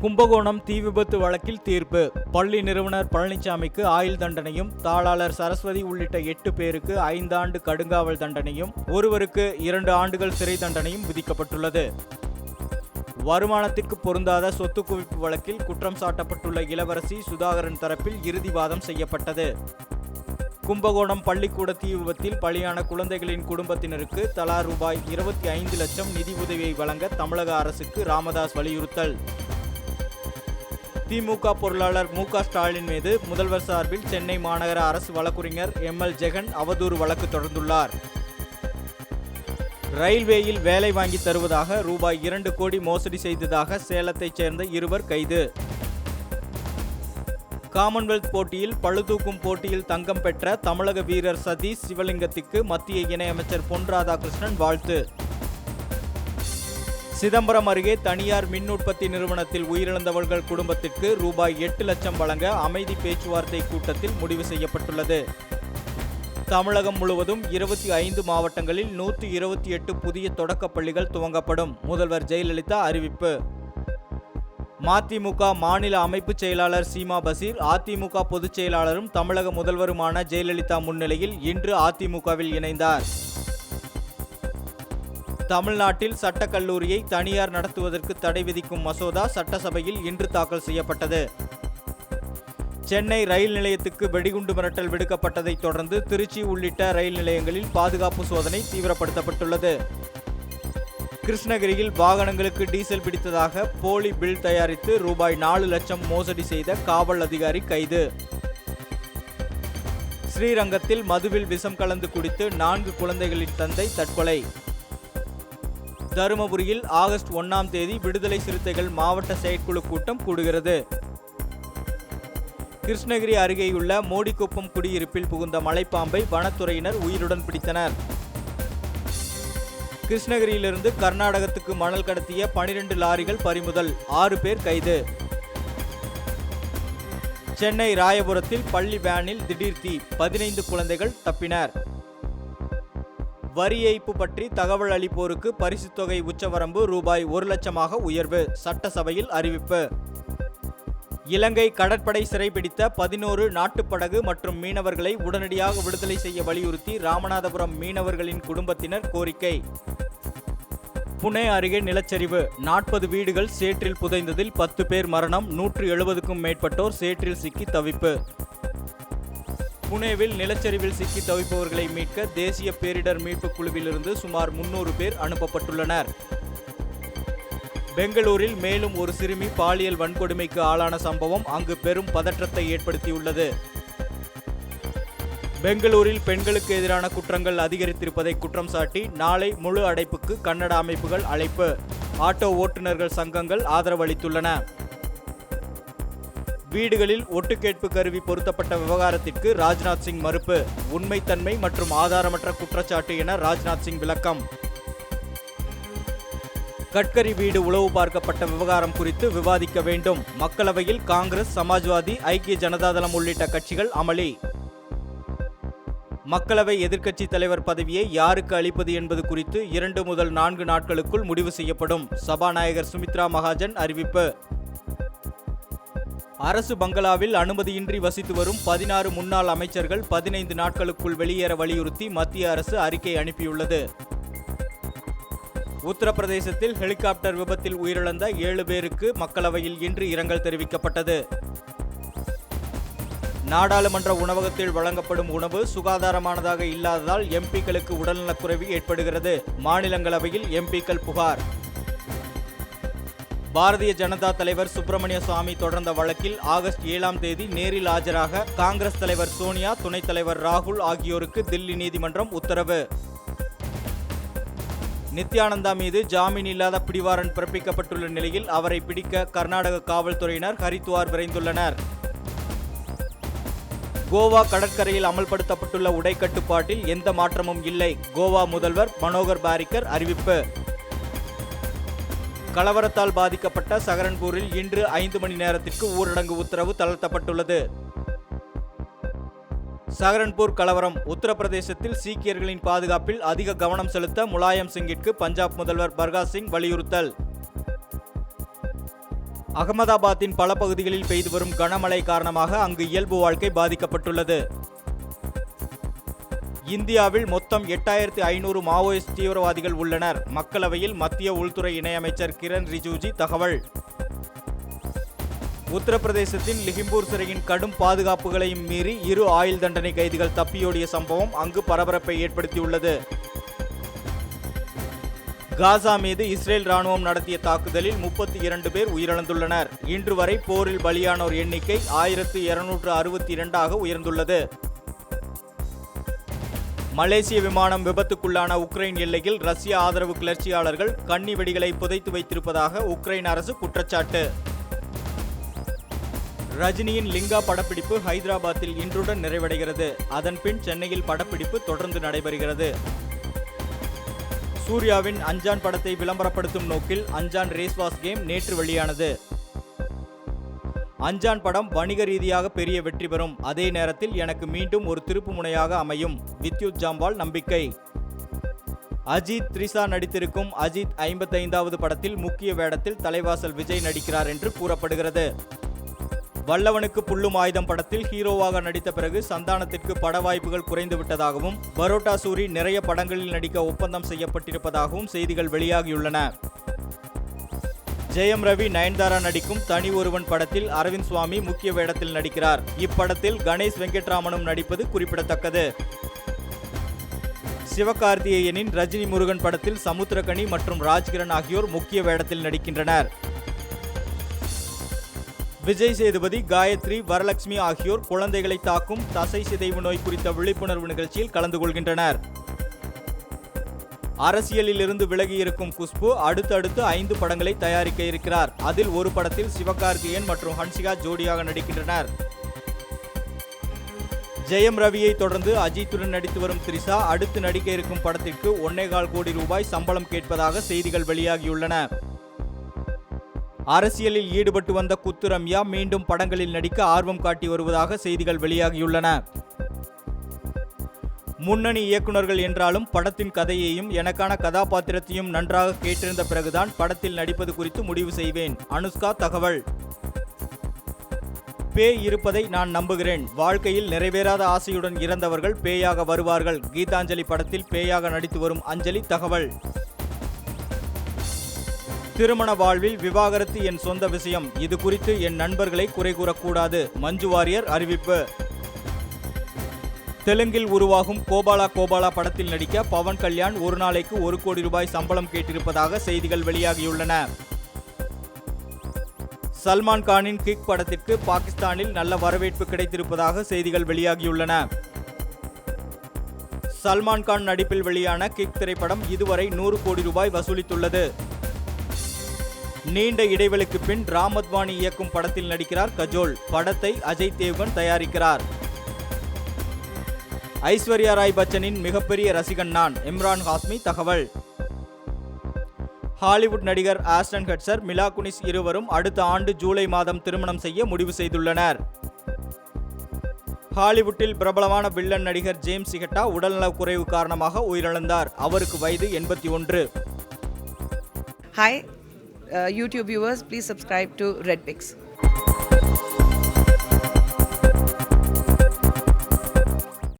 கும்பகோணம் தீ விபத்து வழக்கில் தீர்ப்பு. பள்ளி நிறுவனர் பழனிசாமிக்கு ஆயுள் தண்டனையும் தாளாளர் சரஸ்வதி உள்ளிட்ட எட்டு பேருக்கு ஐந்தாண்டு கடுங்காவல் தண்டனையும் ஒருவருக்கு இரண்டு ஆண்டுகள் சிறை தண்டனையும் விதிக்கப்பட்டுள்ளது. வருமானத்திற்கு பொருந்தாத சொத்து குவிப்பு வழக்கில் குற்றம் சாட்டப்பட்டுள்ள இளவரசி சுதாகரன் தரப்பில் இறுதிவாதம் செய்யப்பட்டது. கும்பகோணம் பள்ளிக்கூட தீ விபத்தில் பலியான குழந்தைகளின் குடும்பத்தினருக்கு தலா ரூபாய் இருபத்தி ஐந்து லட்சம் நிதி உதவியை வழங்க தமிழக அரசுக்கு ராமதாஸ் வலியுறுத்தல். திமுக பொருளாளர் மு ஸ்டாலின் மீது முதல்வர் சார்பில் சென்னை மாநகர அரசு வழக்குரைஞர் எம் எல் ஜெகன் அவதூறு வழக்கு தொடர்ந்துள்ளார். ரயில்வேயில் வேலை வாங்கி தருவதாக ரூபாய் இரண்டு கோடி மோசடி செய்ததாக சேலத்தைச் சேர்ந்த இருவர் கைது. காமன்வெல்த் போட்டியில் பழுதூக்கும் போட்டியில் தங்கம் பெற்ற தமிழக வீரர் சதீஷ் சிவலிங்கத்திற்கு மத்திய இணையமைச்சர் பொன் ராதாகிருஷ்ணன் வாழ்த்து. சிதம்பரம் அருகே தனியார் மின் உற்பத்தி நிறுவனத்தில் உயிரிழந்தவர்கள் குடும்பத்திற்கு ரூபாய் எட்டு லட்சம் வழங்க அமைதி பேச்சுவார்த்தை கூட்டத்தில் முடிவு செய்யப்பட்டுள்ளது. தமிழகம் முழுவதும் இருபத்தி ஐந்து மாவட்டங்களில் நூற்றி இருபத்தி எட்டு புதிய தொடக்கப் பள்ளிகள் துவங்கப்படும். முதல்வர் ஜெயலலிதா அறிவிப்பு. மதிமுக மாநில அமைப்பு செயலாளர் சீமா பசீர் அதிமுக பொதுச் செயலாளரும் தமிழக முதல்வருமான ஜெயலலிதா முன்னிலையில் இன்று அதிமுகவில் இணைந்தார். தமிழ்நாட்டில் சட்டக் கல்லூரியை தனியார் நடத்துவதற்கு தடை விதிக்கும் மசோதா சட்டசபையில் இன்று தாக்கல் செய்யப்பட்டது. சென்னை ரயில் நிலையத்துக்கு வெடிகுண்டு மிரட்டல் விடுக்கப்பட்டதைத் தொடர்ந்து திருச்சி உள்ளிட்ட ரயில் நிலையங்களில் பாதுகாப்பு சோதனை தீவிரப்படுத்தப்பட்டுள்ளது. கிருஷ்ணகிரியில் வாகனங்களுக்கு டீசல் பிடித்ததாக போலி பில் தயாரித்து ரூபாய் நாலு லட்சம் மோசடி செய்த காவல் அதிகாரி கைது. ஸ்ரீரங்கத்தில் மதுவில் விஷம் கலந்து குடித்து நான்கு குழந்தைகளின் தந்தை தற்கொலை. தருமபுரியில் ஆகஸ்ட் ஒன்னாம் தேதி விடுதலை சிறுத்தைகள் மாவட்ட செயற்குழு கூட்டம் கூடுகிறது. கிருஷ்ணகிரி அருகேயுள்ள மோடிக்குப்பம் குடியிருப்பில் புகுந்த மலைப்பாம்பை வனத்துறையினர் உயிருடன் பிடித்தனர். கிருஷ்ணகிரியிலிருந்து கர்நாடகத்துக்கு மணல் கடத்திய பனிரெண்டு லாரிகள் பறிமுதல் ஆறு பேர் கைது. சென்னை ராயபுரத்தில் பள்ளி வேனில் திடீர் தீ பதினைந்து குழந்தைகள் தப்பினர். வரி ஏய்ப்பு பற்றி தகவல் அளிப்போருக்கு பரிசுத் தொகை உச்சவரம்பு ரூபாய் ஒரு லட்சமாக உயர்வு சட்டசபையில் அறிவிப்பு. இலங்கை கடற்படை சிறைபிடித்த பதினோரு நாட்டுப்படகு மற்றும் மீனவர்களை உடனடியாக விடுதலை செய்ய வலியுறுத்தி ராமநாதபுரம் மீனவர்களின் குடும்பத்தினர் கோரிக்கை. புனே அருகே நிலச்சரிவு நாற்பது வீடுகள் சேற்றில் புதைந்ததில் பத்து பேர் மரணம் நூற்று எழுபதுக்கும் மேற்பட்டோர் சேற்றில் சிக்கி தவிப்பு. புனேவில் நிலச்சரிவில் சிக்கி தவிப்பவர்களை மீட்க தேசிய பேரிடர் மீட்புக் குழுவிலிருந்து சுமார் முன்னூறு பேர் அனுப்பப்பட்டுள்ளனர். பெங்களூரில் மேலும் ஒரு சிறுமி பாலியல் வன்கொடுமைக்கு ஆளான சம்பவம் அங்கு பெரும் பதற்றத்தை ஏற்படுத்தியுள்ளது. பெங்களூரில் பெண்களுக்கு எதிரான குற்றங்கள் அதிகரித்திருப்பதை குற்றம் சாட்டி நாளை முழு அடைப்புக்கு கன்னட அமைப்புகள் அழைப்பு. ஆட்டோ ஓட்டுநர்கள் சங்கங்கள் ஆதரவளித்துள்ளன. வீடுகளில் ஒட்டுக்கேட்பு கருவி பொருத்தப்பட்ட விவகாரத்திற்கு ராஜ்நாத் சிங் மறுப்பு. உண்மைத்தன்மை மற்றும் ஆதாரமற்ற குற்றச்சாட்டு என ராஜ்நாத் சிங் விளக்கம். கட்கரி வீடு உளவு பார்க்கப்பட்ட விவகாரம் குறித்து விவாதிக்க வேண்டும். மக்களவையில் காங்கிரஸ் சமாஜ்வாதி ஐக்கிய ஜனதாதளம் உள்ளிட்ட கட்சிகள் அமளி. மக்களவை எதிர்க்கட்சி தலைவர் பதவியை யாருக்கு அளிப்பது என்பது குறித்து இரண்டு முதல் நான்கு நாட்களுக்குள் முடிவு செய்யப்படும். சபாநாயகர் சுமித்ரா மகாஜன் அறிவிப்பு. அரசு பங்களாவில் அனுமதியின்றி வசித்து வரும் பதினாறு முன்னாள் அமைச்சர்கள் பதினைந்து நாட்களுக்குள் வெளியேற வலியுறுத்தி மத்திய அரசு அறிக்கை அனுப்பியுள்ளது. உத்தரப்பிரதேசத்தில் ஹெலிகாப்டர் விபத்தில் உயிரிழந்த ஏழு பேருக்கு மக்களவையில் இன்று இரங்கல் தெரிவிக்கப்பட்டது. நாடாளுமன்ற உணவகத்தில் வழங்கப்படும் உணவு சுகாதாரமானதாக இல்லாததால் எம்பிக்களுக்கு உடல்நலக்குறைவு ஏற்படுகிறது. மாநிலங்களவையில் எம்பிக்கள் புகார். பாரதிய ஜனதா தலைவர் சுப்பிரமணிய சுவாமி தொடர்ந்த வழக்கில் ஆகஸ்ட் ஏழாம் தேதி நேரில் ஆஜராக காங்கிரஸ் தலைவர் சோனியா துணைத் தலைவர் ராகுல் ஆகியோருக்கு தில்லி நீதிமன்றம் உத்தரவு. நித்யானந்தா மீது ஜாமீன் இல்லாத பிடிவாரன் பிறப்பிக்கப்பட்டுள்ள நிலையில் அவரை பிடிக்க கர்நாடக காவல்துறையினர் ஹரித்துவார் விரைந்துள்ளனர். கோவா கடற்கரையில் அமல்படுத்தப்பட்டுள்ள உடை கட்டுப்பாட்டில் எந்த மாற்றமும் இல்லை கோவா முதல்வர் மனோகர் பாரிக்கர் அறிவிப்பு. கலவரத்தால் பாதிக்கப்பட்ட சகரன்பூரில் இன்று ஐந்து மணி நேரத்திற்கு ஊரடங்கு உத்தரவு தளர்த்தப்பட்டுள்ளது. சஹரன்பூர் கலவரம் உத்தரப்பிரதேசத்தில் சீக்கியர்களின் பாதுகாப்பில் அதிக கவனம் செலுத்த முலாயம் சிங்கிற்கு பஞ்சாப் முதல்வர் பர்காஸ் சிங் வலியுறுத்தல். அகமதாபாத்தின் பல பகுதிகளில் பெய்து வரும் கனமழை காரணமாக அங்கு இயல்பு வாழ்க்கை பாதிக்கப்பட்டுள்ளது. இந்தியாவில் மொத்தம் எட்டாயிரத்தி ஐநூறு மாவோயிஸ்ட் தீவிரவாதிகள் உள்ளனர். மக்களவையில் மத்திய உள்துறை இணையமைச்சர் கிரண் ரிஜிஜு தகவல். உத்தரப்பிரதேசத்தின் லிஹிம்பூர் சிறையின் கடும் பாதுகாப்புகளையும் மீறி இரு ஆயுள் தண்டனை கைதிகள் தப்பியோடிய சம்பவம் அங்கு பரபரப்பை ஏற்படுத்தியுள்ளது. காசா மீது இஸ்ரேல் ராணுவம் நடத்திய தாக்குதலில் முப்பத்தி இரண்டு பேர் உயிரிழந்துள்ளனர். இன்று வரை போரில் பலியானோர் எண்ணிக்கை ஆயிரத்து இருநூற்று அறுபத்தி இரண்டாக உயர்ந்துள்ளது. மலேசிய விமானம் விபத்துக்குள்ளான உக்ரைன் எல்லையில் ரஷ்ய ஆதரவு கிளர்ச்சியாளர்கள் கன்னி வெடிகளை புதைத்து வைத்திருப்பதாக உக்ரைன் அரசு குற்றச்சாட்டு. ரஜினியின் லிங்கா படப்பிடிப்பு ஹைதராபாத்தில் இன்றுடன் நிறைவடைகிறது. அதன்பின் சென்னையில் படப்பிடிப்பு தொடர்ந்து நடைபெறுகிறது. சூர்யாவின் அஞ்சான் படத்தை விளம்பரப்படுத்தும் நோக்கில் அஞ்சான் ரேஸ்வாஸ் கேம் நேற்று வெளியானது. அஞ்சான் படம் வணிக ரீதியாக பெரிய வெற்றி பெறும். அதே நேரத்தில் எனக்கு மீண்டும் ஒரு திருப்பு முனையாக அமையும். வித்யுத் ஜாம்பால் நம்பிக்கை. அஜித் த்ரிஷா நடித்திருக்கும் அஜித் ஐம்பத்தைந்தாவது படத்தில் முக்கிய வேடத்தில் தலைவாசல் விஜய் நடிக்கிறார் என்று கூறப்படுகிறது. வல்லவனுக்கு புல்லும் ஆயுதம் படத்தில் ஹீரோவாக நடித்த பிறகு சந்தானத்திற்கு பட வாய்ப்புகள் குறைந்து விட்டதாகவும் பரோட்டா சூரி நிறைய படங்களில் நடிக்க ஒப்பந்தம் செய்யப்பட்டிருப்பதாகவும் செய்திகள் வெளியாகியுள்ளன. ஜெயம் ரவி நயன்தாரா நடிக்கும் தனி ஒருவன் படத்தில் அரவிந்த் சுவாமி முக்கிய வேடத்தில் நடிக்கிறார். இப்படத்தில் கணேஷ் வெங்கட்ராமனும் நடிப்பது குறிப்பிடத்தக்கது. சிவகார்த்திகேயனின் ரஜினி முருகன் படத்தில் சமுத்திரகனி மற்றும் ராஜ்கிரண் ஆகியோர் முக்கிய வேடத்தில் நடிக்கின்றனர். விஜய் சேதுபதி காயத்ரி வரலட்சுமி ஆகியோர் குழந்தைகளை தாக்கும் தசை சிதைவு நோய் குறித்த விழிப்புணர்வு நிகழ்ச்சியில் கலந்து கொள்கின்றனர். அரசியலில் இருந்து விலகி இருக்கும் குஷ்பு அடுத்தடுத்து ஐந்து படங்களை தயாரிக்க இருக்கிறார். அதில் ஒரு படத்தில் சிவகார்த்திகேயன் மற்றும் ஹன்சிகா ஜோடியாக நடிக்கின்றனர். ஜெயம் ரவியை தொடர்ந்து அஜித்துடன் நடித்து வரும் த்ரிஷா அடுத்து நடிக்க இருக்கும் படத்திற்கு ஒன்னேகால் கோடி ரூபாய் சம்பளம் கேட்பதாக செய்திகள் வெளியாகியுள்ளன. அரசியலில் ஈடுபட்டு வந்த குத்து ரம்யா மீண்டும் படங்களில் நடிக்க ஆர்வம் காட்டி வருவதாக செய்திகள் வெளியாகியுள்ளன. முன்னணி இயக்குனர்கள் என்றாலும் படத்தின் கதையையும் எனக்கான கதாபாத்திரத்தையும் நன்றாக கேட்டிருந்த பிறகுதான் படத்தில் நடிப்பது குறித்து முடிவு செய்வேன். அனுஷ்கா தகவல். பேய் இருப்பதை நான் நம்புகிறேன். வாழ்க்கையில் நிறைவேறாத ஆசையுடன் இறந்தவர்கள் பேயாக வருவார்கள். கீதாஞ்சலி படத்தில் பேயாக நடித்து வரும் அஞ்சலி தகவல். திருமண வாழ்வில் விவாகரத்து என் சொந்த விஷயம். இது குறித்து என் நண்பர்களை குறை கூறக்கூடாது. மஞ்சு வாரியர் அறிவிப்பு. தெலுங்கில் உருவாகும் கோபாலா கோபாலா படத்தில் நடிக்க பவன் கல்யாண் ஒரு நாளைக்கு ஒரு கோடி ரூபாய் சம்பளம் கேட்டிருப்பதாக செய்திகள் வெளியாகியுள்ளன. சல்மான் கானின் கிக் படத்திற்கு பாகிஸ்தானில் நல்ல வரவேற்பு கிடைத்திருப்பதாக செய்திகள் வெளியாகியுள்ளன. சல்மான் கான் நடிப்பில் வெளியான கிக் திரைப்படம் இதுவரை நூறு கோடி ரூபாய் வசூலித்துள்ளது. நீண்ட இடைவெளிக்கு பின் ராமத்வானி இயக்கும் படத்தில் நடிக்கிறார் கஜோல். படத்தை அஜய் தேவ்கன் தயாரிக்கிறார். ஐஸ்வர்யா ராய் பச்சனின் மிகப்பெரிய ரசிகன் நான் இம்ரான் ஹாஸ்மி தகவல். ஹாலிவுட் நடிகர் ஆஸ்டன் ஹட்சர் மிலா குனிஸ் இருவரும் அடுத்த ஆண்டு ஜூலை மாதம் திருமணம் செய்ய முடிவு செய்துள்ளனர். ஹாலிவுட்டில் பிரபலமான வில்லன் நடிகர் ஜேம்ஸ் சிகட்டா உடல்நலக் குறைவு காரணமாக உயிரிழந்தார். அவருக்கு வயது எண்பத்தி ஒன்று. Hi YouTube viewers please subscribe to Red Pix